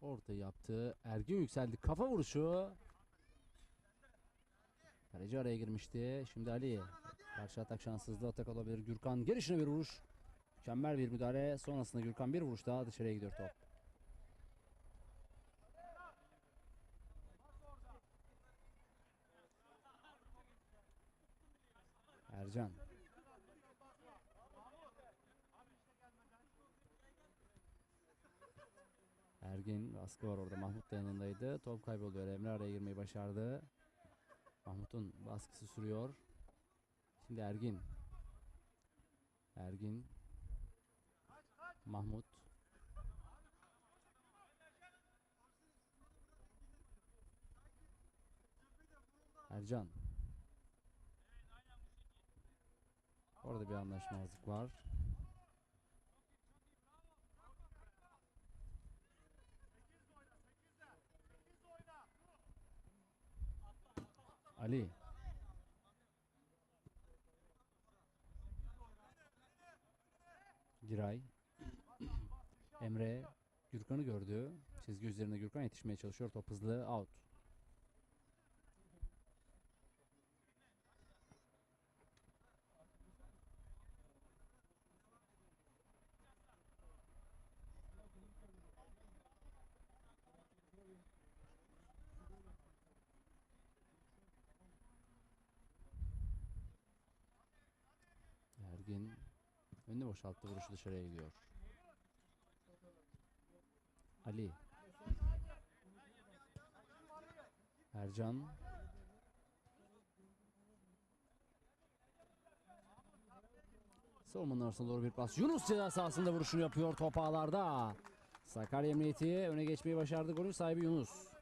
Orta yaptı. Ergin yükseldi. Kafa vuruşu. Kaleci araya girmişti. Şimdi Ali. Karşı atak şanssızlığı atak olabilir. Gürkan gelişine bir vuruş. Mükemmel bir müdahale. Sonrasında Gürkan bir vuruş daha dışarıya gidiyor top. Ercan. Ergin baskı var orada. Mahmut da yanındaydı. Top kayboluyor. Emre araya girmeyi başardı. Mahmut'un baskısı sürüyor. Şimdi Ergin. Ergin. Mahmut. Ercan. Orada bir anlaşmazlık var. Ali. Giray. Emre Gürkan'ı gördü. Çizgi üzerinde Gürkan yetişmeye çalışıyor. Top hızlı out. Ergin önünü boşalttı. Vuruşu dışarıya gidiyor. Ali. Ercan. Savunmanın arasına doğru bir pas. Yunus ceza sahasında vuruşunu yapıyor top ağlarda. Sakarya Emniyeti öne geçmeyi başardı. Golün sahibi Yunus.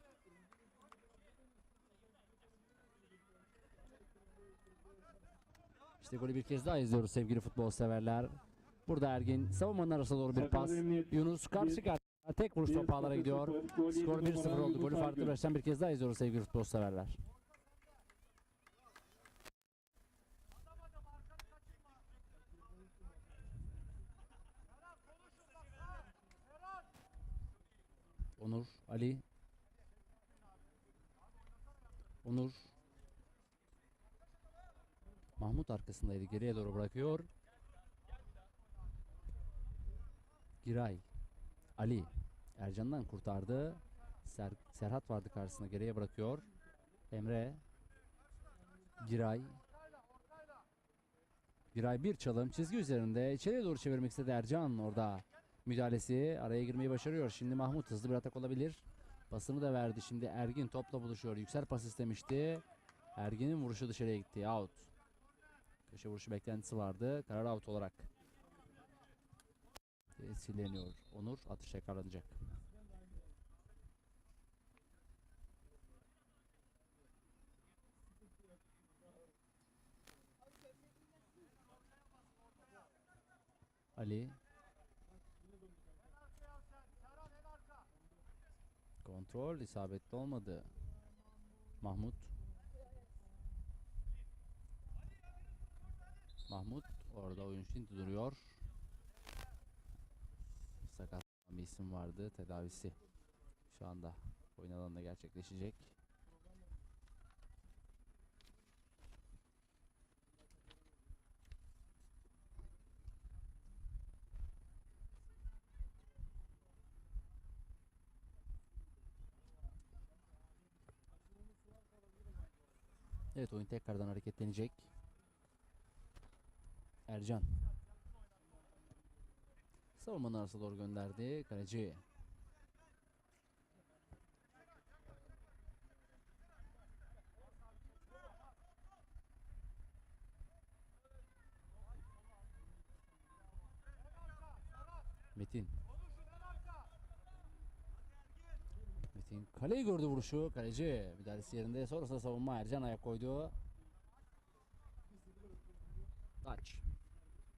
İşte golü bir kez daha izliyoruz sevgili futbol severler. Burada Ergin savunmanın arasına doğru bir pas. Yunus karşı karşıya tek vuruş top ağlara gidiyor. Skor 1-0 oldu. Golü farklı açıdan bir kez daha izliyoruz sevgili futbol severler. Onur, Ali. Onur. Mahmut arkasındaydı. Geriye doğru bırakıyor. Giray. Ali. Ercan'dan kurtardı. Ser, Serhat vardı karşısında. Geriye bırakıyor. Emre. Giray. Giray bir çalım. Çizgi üzerinde. içeriye doğru çevirmek istedi Ercan orada. Müdahalesi. Araya girmeyi başarıyor. Şimdi Mahmut hızlı bir atak olabilir. Pasını da verdi. Şimdi Ergin topla buluşuyor. Yüksel pas istemişti. Ergin'in vuruşu dışarıya gitti. Out. Köşe vuruşu beklentisi vardı. Karar out olarak sileniyor. Onur atış yakalanacak. Ali Kontrol isabetli olmadı. Mahmut Mahmut orada oyun şimdi duruyor. Sakat bir isim vardı. Tedavisi şu anda oyun alanında gerçekleşecek. Evet oyun tekrardan hareketlenecek. Ercan. Savunmanın arasına doğru gönderdi. Kaleci. Metin. Metin kaleyi gördü vuruşu. Kaleci müdahalesi yerinde. Sonrasında savunma Ercan ayak koydu. Taç.